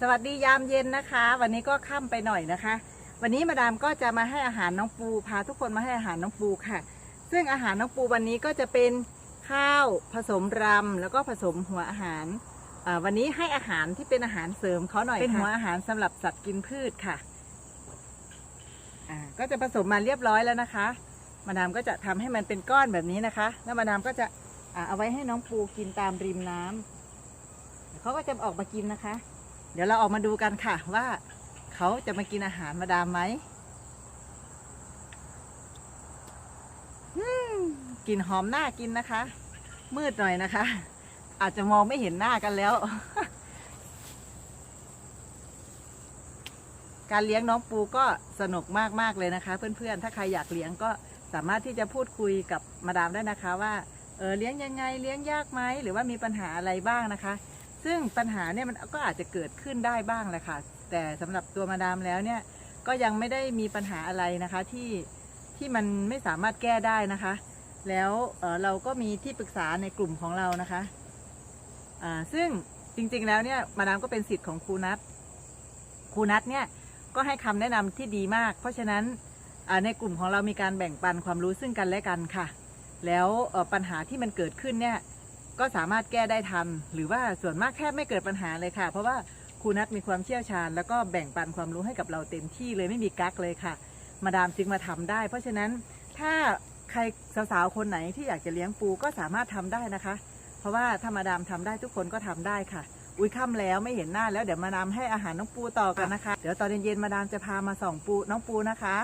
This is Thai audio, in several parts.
สวัสดียามเย็นนะคะ วันนี้ก็ค่ำไปหน่อยนะคะ วันนี้มาดามก็จะมาให้อาหารน้องปูพาทุกคนมาให้อาหารน้องปูค่ะ ซึ่งอาหารน้องปูวันนี้ก็จะเป็นข้าวผสมรำแล้วก็ผสมหัวอาหารอ่าวันนี้ให้อาหารที่เป็นอาหารเสริมเขาหน่อยเป็นหัวอาหารสำหรับสัตว์กินพืชค่ะอ่าก็จะผสมมาเรียบร้อยแล้วนะคะ มาดามก็จะทำให้มันเป็นก้อนแบบนี้นะคะ แล้วมาดามก็จะอ่าเอาไว้ให้น้องปูกินตามริมน้ำเขาก็จะออกมากินนะคะ เดี๋ยวเราออกมาดูกันค่ะว่าเขาจะมากินอาหารมาดามไหมกลิ่นหอมน่ากินนะคะ มืดหน่อยนะคะ อาจจะมองไม่เห็นหน้ากันแล้ว การเลี้ยงน้องปูก็สนุกมากๆเลยนะคะ เพื่อนๆ ถ้าใครอยากเลี้ยงก็สามารถที่จะพูดคุยกับมาดามได้นะคะว่าเออเลี้ยงยังไงเลี้ยงยากไหมหรือว่ามีปัญหาอะไรบ้างนะคะ ซึ่งปัญหาเนี่ยมันก็อาจจะเกิดขึ้นได้บ้างแหละค่ะ แต่สำหรับตัวมาดามแล้วเนี่ยก็ยังไม่ได้มีปัญหาอะไรนะคะที่ที่มันไม่สามารถแก้ได้นะคะ แล้วเเราก็มีที่ปรึกษาในกลุ่มของเรานะคะอ่าซึ่งจริงๆแล้วเนี่ยมาดามก็เป็นสิทธิ์ของครูนัทครูนัทเนี่ยก็ให้คำแนะนำที่ดีมาก เพราะฉะนั้นอ่าในกลุ่มของเรามีการแบ่งปันความรู้ซึ่งกันและกันค่ะ แล้วปัญหาที่มันเกิดขึ้นเนี่ย ก็สามารถแก้ได้ทัน หรือว่าส่วนมากแทบไม่เกิดปัญหาเลยค่ะ เพราะว่าครูนัทมีความเชี่ยวชาญ แล้วก็แบ่งปันความรู้ให้กับเราเต็มที่เลยไม่มีกักเลยค่ะ มาดามจึงมาทำได้ เพราะฉะนั้นถ้าใครสาวๆคนไหนที่อยากจะเลี้ยงปูก็สามารถทำได้นะคะ เพราะว่าถ้ามาดามทำได้ทุกคนก็ทำได้ค่ะ อุ้ยค่ำแล้วไม่เห็นหน้าแล้วเดี๋ยวมาดามให้อาหารน้องปูต่อกันนะคะ เดี๋ยวตอนเย็นๆมาดามจะพามาส่องปูน้องปูนะคะ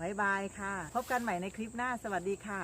บายบายค่ะ พบกันใหม่ในคลิปหน้าสวัสดีค่ะ